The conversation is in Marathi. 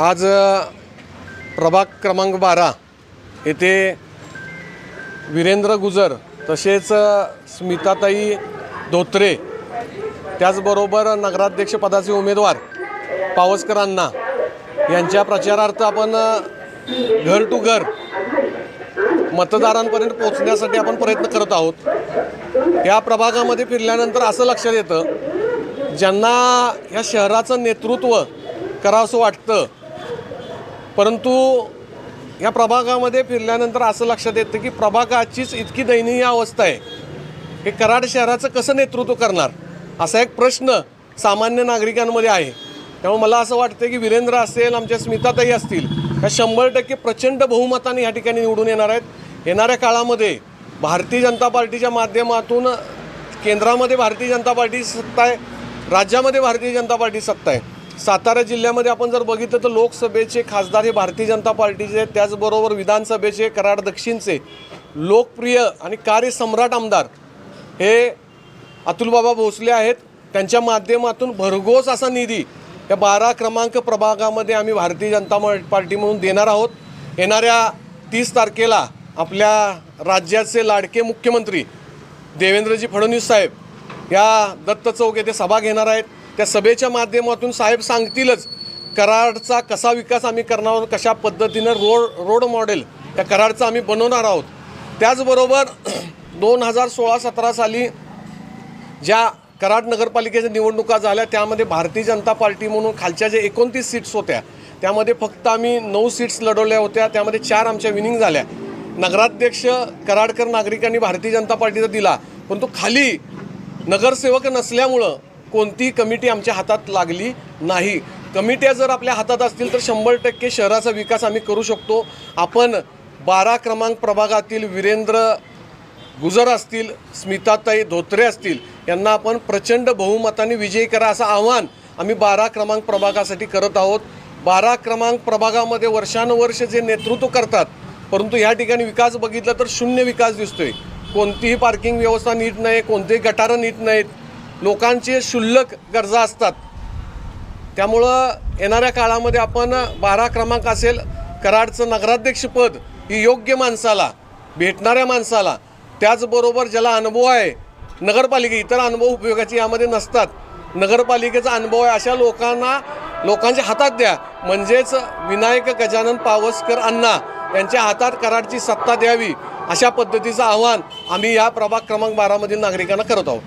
आज प्रभाग क्रमांक बारा येथे वीरेंद्र गुजर तसेच स्मिताताई धोत्रे त्याचबरोबर नगराध्यक्षपदाचे उमेदवार पावसकरांना यांच्या प्रचारार्थ आपण घर टू घर मतदारांपर्यंत पोहोचण्यासाठी आपण प्रयत्न करत आहोत. या प्रभागामध्ये फिरल्यानंतर असं लक्षात येतं ज्यांना या शहराचं नेतृत्व करावंसं वाटतं परंतु या प्रभागामध्ये फिरल्यानंतर असं लक्षात येतं की प्रभागाचीच इतकी दयनीय अवस्था आहे. हे कराड शहराचं कसं नेतृत्व करणार? असा एक प्रश्न सामान्य नागरिकांमध्ये आहे. त्यामुळे मला असं वाटतं की वीरेंद्र असेल आमच्या स्मिताताई असतील ह्या शंभर टक्के प्रचंड बहुमताने या ठिकाणी निवडून येणार आहेत. येणाऱ्या काळामध्ये भारतीय जनता पार्टीच्या माध्यमातून केंद्रामध्ये भारतीय जनता पार्टी सत्ता आहे राज्यामध्ये भारतीय जनता पार्टी सत्ता आहे. सातारा जिल्ह्यामध्ये आपण जर बघितलं तर लोकसभेचे खासदार हे भारतीय जनता पार्टीचे आहेत. त्याचबरोबर विधानसभेचे कराड दक्षिणचे लोकप्रिय आणि कार्यसम्राट आमदार हे अतुलबाबा भोसले आहेत. त्यांच्या माध्यमातून भरघोस असा निधी या बारा क्रमांक प्रभागामध्ये आम्ही भारतीय जनता म- पार्टी म्हणून देणार आहोत. येणाऱ्या तीस तारखेला आपल्या राज्याचे लाडके मुख्यमंत्री देवेंद्रजी फडणवीस साहेब या दत्त चौक येथे सभा घेणार आहेत. त्या सभेच्या माध्यमातून साहेब सांगतीलच कराडचा कसा विकास आम्ही करणार आहोत कशा पद्धतीनं रोड रोड मॉडेल त्या कराडचा आम्ही बनवणार आहोत. त्याचबरोबर दोन हजार सोळा सतरा साली ज्या कराड नगरपालिकेच्या निवडणुका झाल्या त्यामध्ये भारतीय जनता पार्टी म्हणून खालच्या ज्या एकोणतीस सीट्स होत्या त्यामध्ये फक्त आम्ही नऊ सीट्स लढवल्या होत्या त्यामध्ये चार आमच्या विनिंग झाल्या. नगराध्यक्ष कराडकर नागरिकांनी भारतीय जनता पार्टीचा दिला परंतु खाली नगरसेवक नसल्यामुळं कोणतीही कमिटी आमच्या हातात लागली नाही. कमिट्या जर आपल्या हातात असतील तर शंभर टक्के शहराचा विकास आम्ही करू शकतो. आपण बारा क्रमांक प्रभागातील वीरेंद्र गुजर असतील स्मिताताई धोत्रे असतील यांना आपण प्रचंड बहुमताने विजयी करा असं आव्हान आम्ही बारा क्रमांक प्रभागासाठी करत आहोत. बारा क्रमांक प्रभागामध्ये वर्षानुवर्ष जे नेतृत्व करतात परंतु ह्या ठिकाणी विकास बघितला तर शून्य विकास दिसतोय. कोणतीही पार्किंग व्यवस्था नीट नाही कोणतेही गटारं नीट नाहीत. लोकांचे क्षुल्लक गरजा असतात. त्यामुळं येणाऱ्या काळामध्ये आपण बारा क्रमांक असेल कराडचं नगराध्यक्षपद ही योग्य माणसाला भेटणाऱ्या माणसाला त्याचबरोबर ज्याला अनुभव आहे नगरपालिके इतर अनुभव उपयोगाचे यामध्ये नसतात. नगरपालिकेचा अनुभव आहे अशा लोकांना लोकांच्या हातात द्या. म्हणजेच विनायक गजानन पावसकर अण्णा यांच्या हातात कराडची सत्ता द्यावी अशा पद्धतीचं आव्हान आम्ही या प्रभाग क्रमांक बारामधील नागरिकांना करत आहोत.